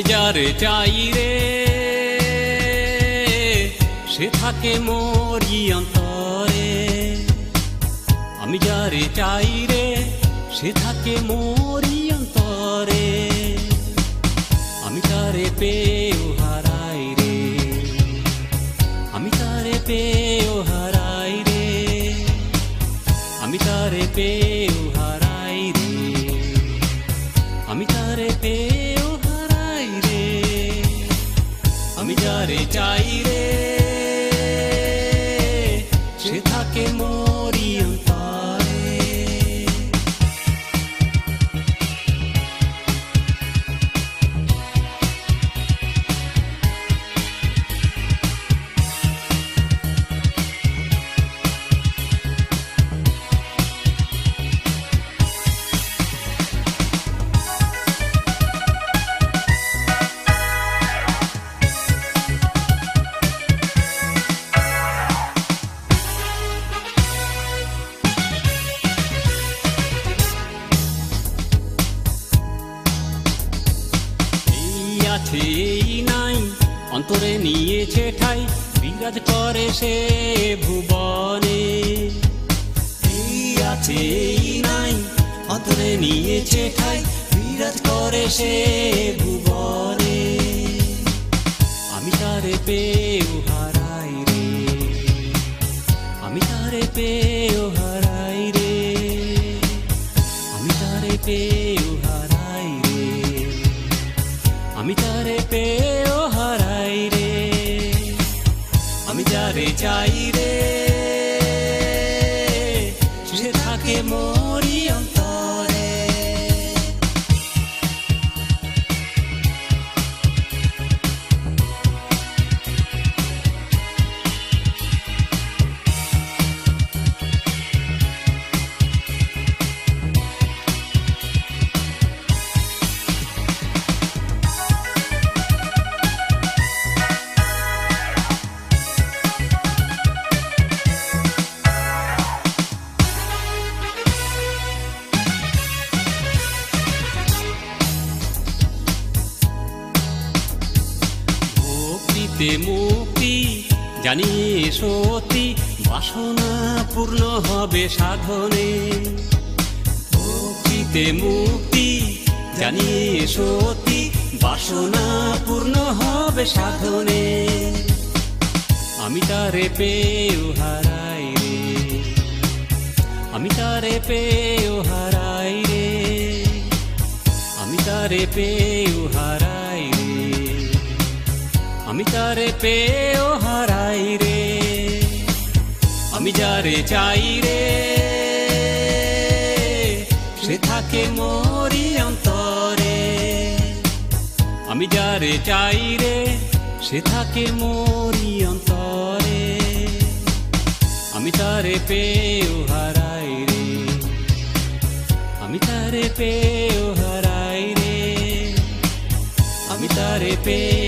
আমি যারে চাই রে, সে থাকে মরি অন্তরে। আমি যারে চাই রে, সে থাকে মোরি অন্তরে নিয়েছে ঠাই, বিরাজ করে সে ভুবনে। এই আছে নাই অতরে নিয়েছে ঠাই, বিরাজ করে সে ভেজাই রে জানিয়ে সত্যি বাসনা পূর্ণ হবে সাধনে। ভক্তিতে মুক্তি, জানিয়ে সত্যি বাসনা পূর্ণ হবে সাধনে। আমি তারে পেয়েও হারাই রে। আমি তারে পেয়েও হারাই রে। আমি তারে পেয়েও আমি তারে পেয়েও হারাই রে। আমি যারে চাই রে। সে থাকে মরি অন্তরে। আমি যারে চাই রে, সে থাকে মরি অন্তরে। আমি তারে পেয়েও হারাই রে। আমি তারে পেয়েও হারাই রে। আমি তারে পেয়েও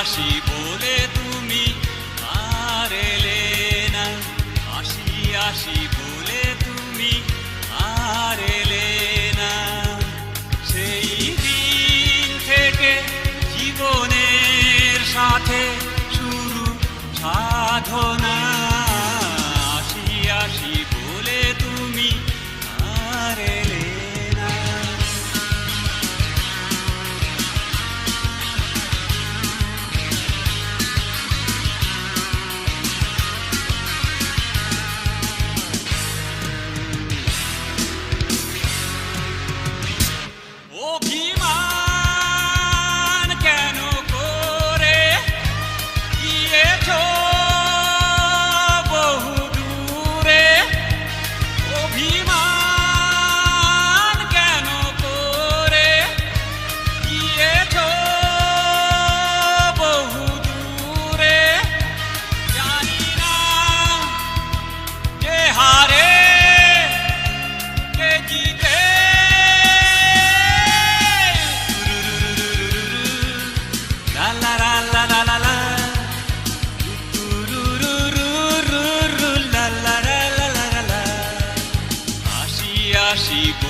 আসি বলে তুমি আর এলে না। আসি আসি বলে তুমি আর এলে sigo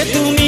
বুঝবে তুমি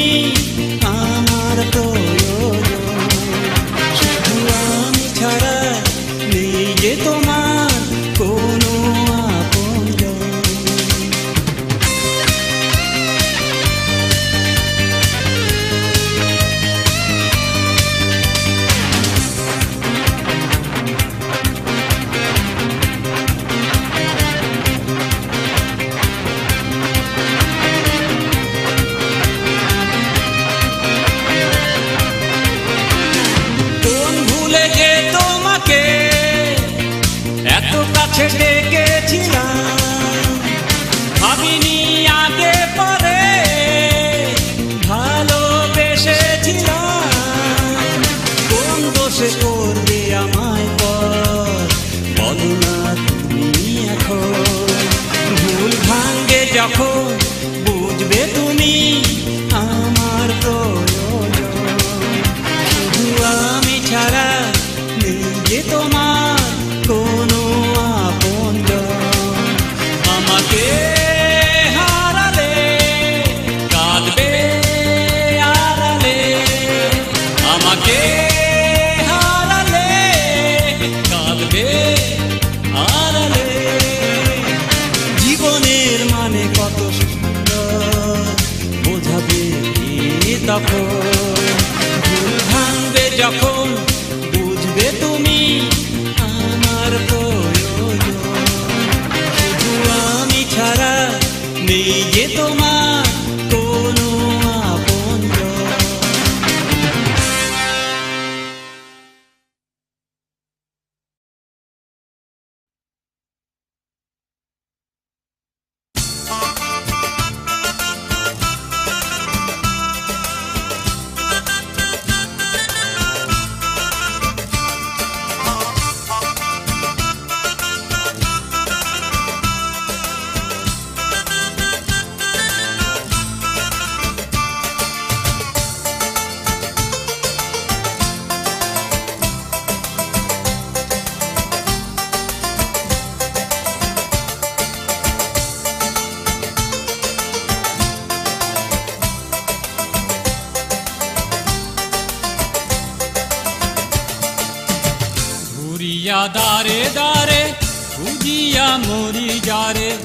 দারে দারে খুঁজিয়া মরি যারে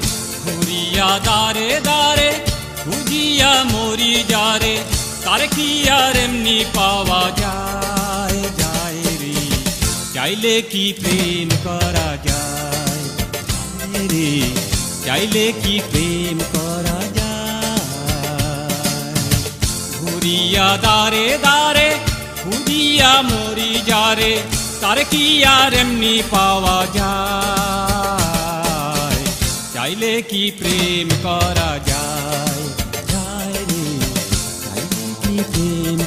ঘুরিয়া দারে দারে খুঁজিয়া মরি যারে, তার কি আর এমনি পাওয়া যায় যায় রে। চাইলে কি প্রেম করা যায় রে। চাইলে কি প্রেম করা যায়। ঘুরিয়া দারে দারে ঘুরিয়া মরি যারে তার কি আর এমনি পাওয়া যায়? চাইলে কি প্রেম করা যায়? যায় চাইলে কি প্রেম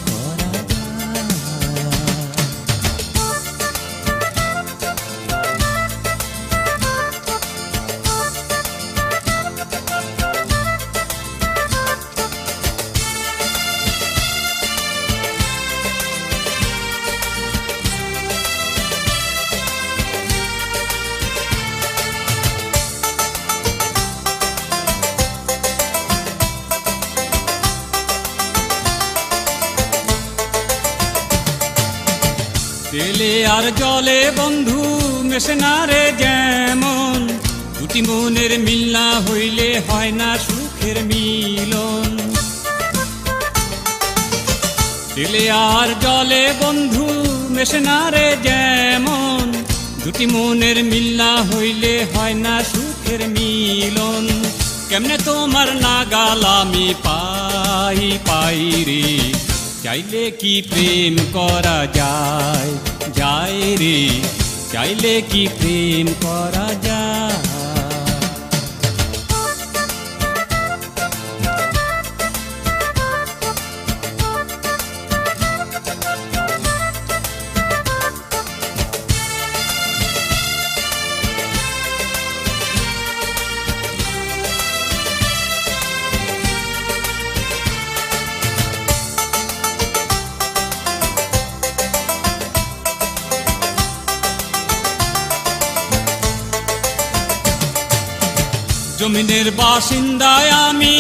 মেশে রে যেমন, দুটি মনের মিল হইলে হয় না সুখের মিলন। তেলে আর জলে বন্ধু মেশে রে যেমন, দুটি মনের মিল হইলে হয় না সুখের মিলন। কেমনে তোমার নাগাল আমি পাই পাই রে? চাইলে কি প্রেম করা যায়? যায় রে? চাইলে কি প্রেম করা যায়? জমিনের বাসিন্দায় আমি,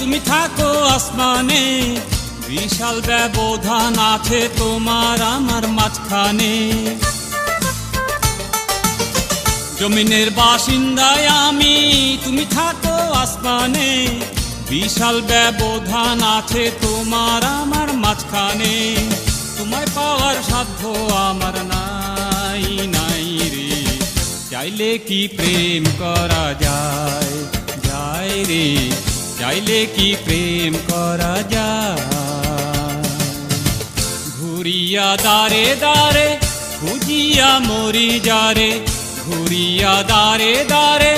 তুমি থাকো আসমানে। বিশাল ব্যবধান আছে তোমার আমার মাঝখানে। জমিনের বাসিন্দায় আমি, তুমি থাকো আসমানে। বিশাল ব্যবধান আছে তোমার আমার মাঝখানে। তোমায় পাওয়ার সাধ্য আমার নাই। চাইলে কি প্রেম করা যায় যায় রে চাইলে কি প্রেম করা যায় ঘুরিয়া দারে দারে খুঁজিয়া মরি যারে ঘুরিয়া দারে দারে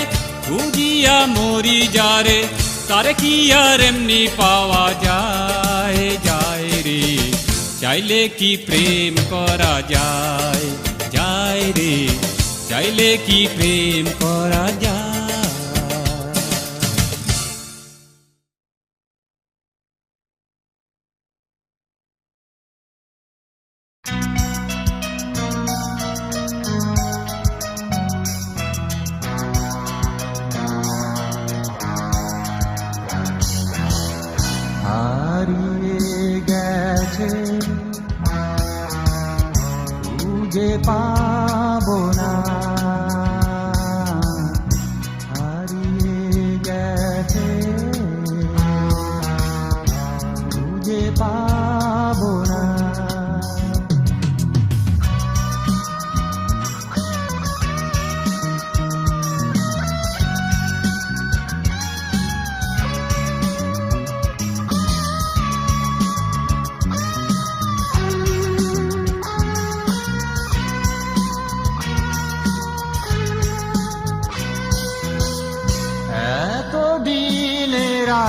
খুঁজিয়া মরি যারে তারে কি আর এমনি পাওয়া যায় যায় রে চাইলে কি প্রেম করা যায় যায় রে চাইলে কি প্রেম করা যায়? না।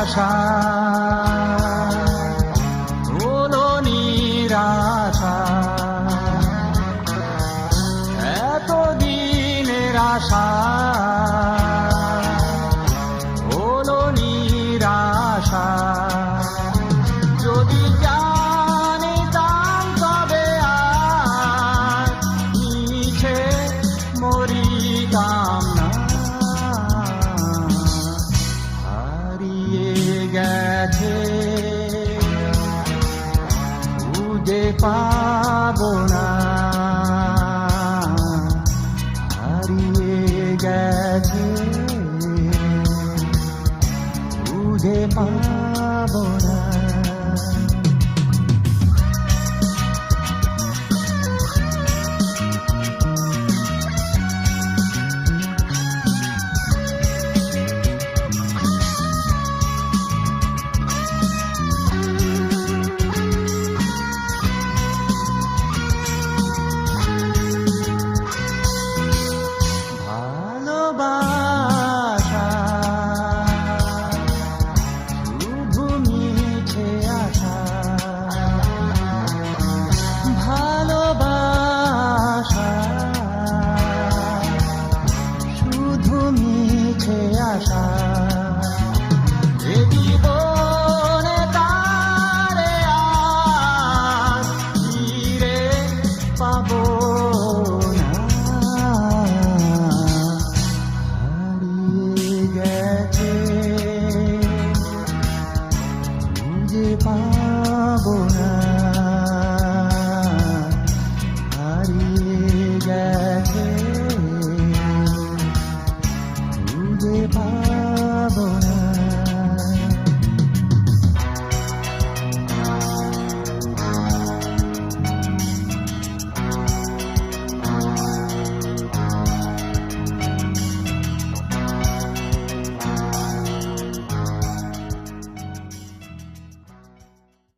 দিনের ও হলো